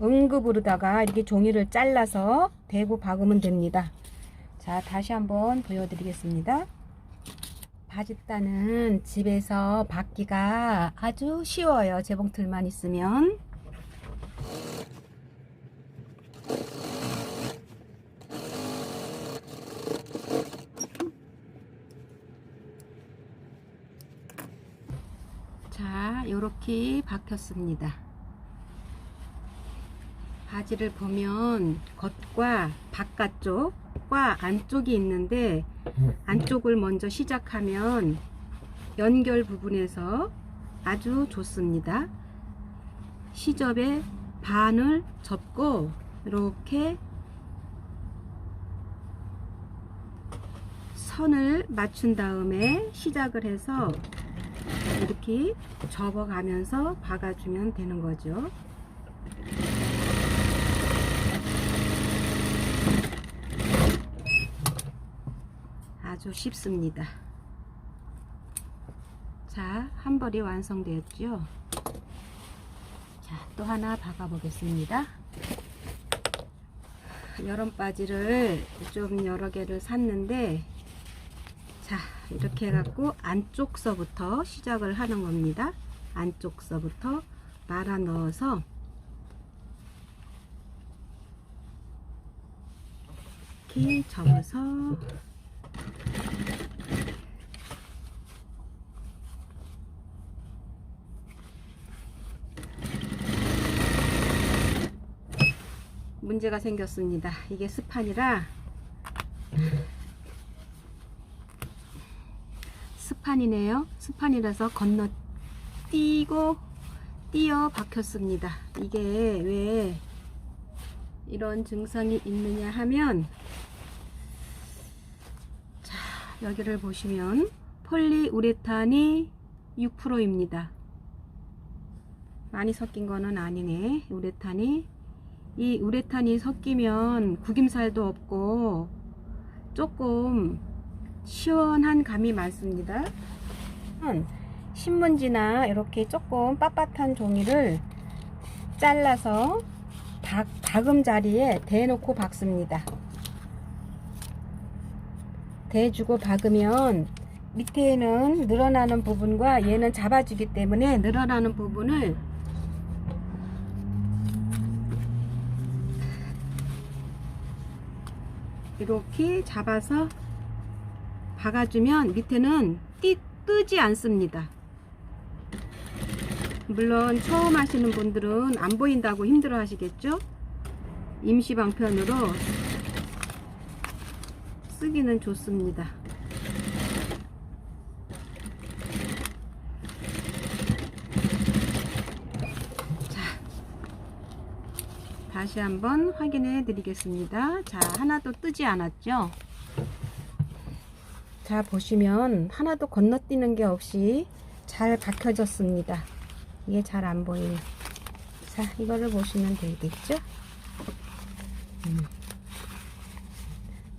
응급으로다가 이렇게 종이를 잘라서 대고 박으면 됩니다. 자, 다시 한번 보여드리겠습니다. 바짓단은 집에서 박기가 아주 쉬워요. 재봉틀만 있으면. 자, 요렇게 박혔습니다. 바지를 보면 겉과 바깥쪽과 안쪽이 있는데 안쪽을 먼저 시작하면 연결 부분에서 아주 좋습니다. 시접에 반을 접고 이렇게 선을 맞춘 다음에 시작을 해서 이렇게 접어가면서 박아주면 되는 거죠. 아주 쉽습니다. 자, 한 벌이 완성되었죠. 자, 또 하나 박아 보겠습니다. 여름 바지를 좀 여러 개를 샀는데 자, 이렇게 해갖고 안쪽서부터 시작을 하는 겁니다. 안쪽서부터 말아 넣어서 이렇게 접어서 문제가 생겼습니다. 이게 스판이라 스판이네요. 스판이라서 건너 띄고 띄어 박혔습니다. 이게 왜 이런 증상이 있느냐 하면 자 여기를 보시면 폴리우레탄이 6%입니다. 많이 섞인 거는 아니네. 우레탄이 이 우레탄이 섞이면 구김살도 없고 조금 시원한 감이 많습니다. 신문지나 이렇게 조금 빳빳한 종이를 잘라서 박, 박음 자리에 대놓고 박습니다. 대주고 박으면 밑에는 늘어나는 부분과 얘는 잡아주기 때문에 늘어나는 부분을 이렇게 잡아서 박아주면 밑에는 띠 뜨지 않습니다. 물론 처음 하시는 분들은 안 보인다고 힘들어 하시겠죠? 임시 방편으로 쓰기는 좋습니다. 다시 한번 확인해 드리겠습니다. 자, 하나도 뜨지 않았죠? 자, 보시면 하나도 건너뛰는 게 없이 잘 박혀졌습니다. 이게 잘 안 보이네. 자, 이거를 보시면 되겠죠? 음.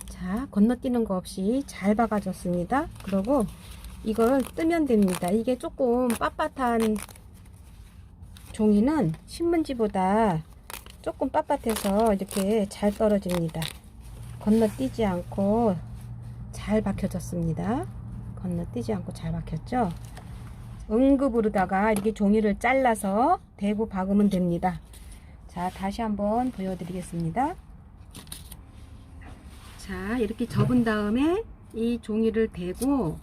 자, 건너뛰는 거 없이 잘 박아졌습니다. 그리고 이걸 뜨면 됩니다. 이게 조금 빳빳한 종이는 신문지보다 조금 빳빳해서 이렇게 잘 떨어집니다. 건너뛰지 않고 잘 박혀졌습니다. 건너뛰지 않고 잘 박혔죠? 응급으로다가 이렇게 종이를 잘라서 대고 박으면 됩니다. 자, 다시 한번 보여드리겠습니다. 자, 이렇게 접은 다음에 이 종이를 대고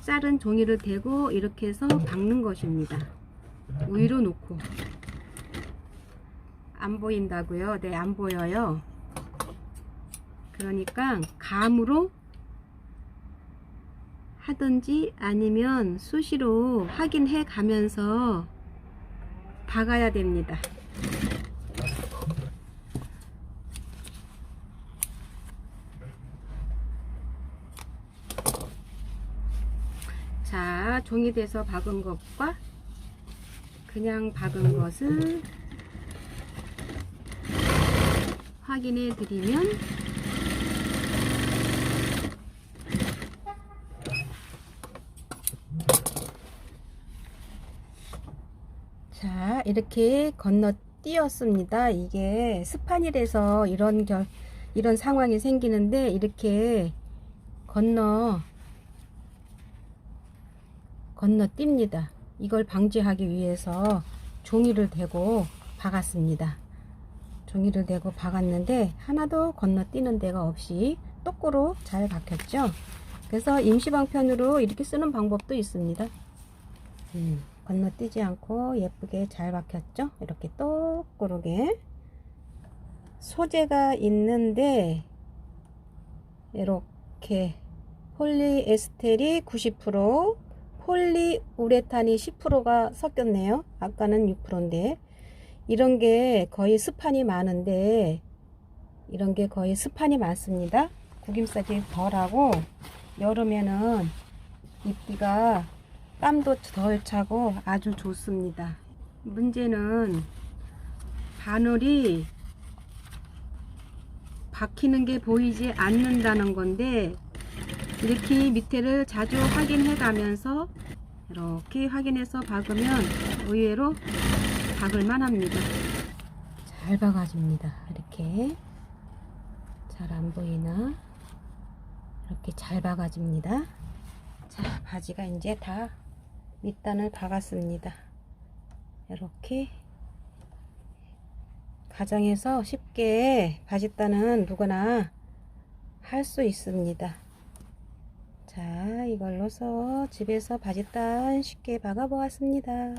자른 종이를 대고 이렇게 해서 박는 것입니다. 위로 놓고 안 보인다고요? 네, 안 보여요. 그러니까 감으로 하든지 아니면 수시로 확인해 가면서 박아야 됩니다. 자, 종이 돼서 박은 것과 그냥 박은 것을 확인해 드리면 자, 이렇게 건너 띄었습니다. 이게 스판이라서 이런 결, 이런 상황이 생기는데 이렇게 건너 건너뜁니다. 이걸 방지하기 위해서 종이를 대고 박았습니다. 종이를 대고 박았는데 하나도 건너뛰는 데가 없이 똑고로 잘 박혔죠. 그래서 임시방편으로 이렇게 쓰는 방법도 있습니다. 음, 건너뛰지 않고 예쁘게 잘 박혔죠. 이렇게 똑고르게 소재가 있는데 이렇게 폴리에스테리 90% 폴리우레탄이 10%가 섞였네요. 아까는 6%인데 이런 게 거의 스판이 많은데 이런 게 거의 스판이 많습니다. 구김살이 덜하고 여름에는 입기가 땀도 덜 차고 아주 좋습니다. 문제는 바늘이 박히는 게 보이지 않는다는 건데 이렇게 밑에를 자주 확인해 가면서 이렇게 확인해서 박으면 의외로 박을만 합니다. 잘 박아줍니다. 이렇게 잘 안 보이나? 이렇게 잘 박아줍니다. 자, 바지가 이제 다 밑단을 박았습니다. 이렇게 가정에서 쉽게 바지단은 누구나 할 수 있습니다. 자, 이걸로서 집에서 바지단 쉽게 박아 보았습니다.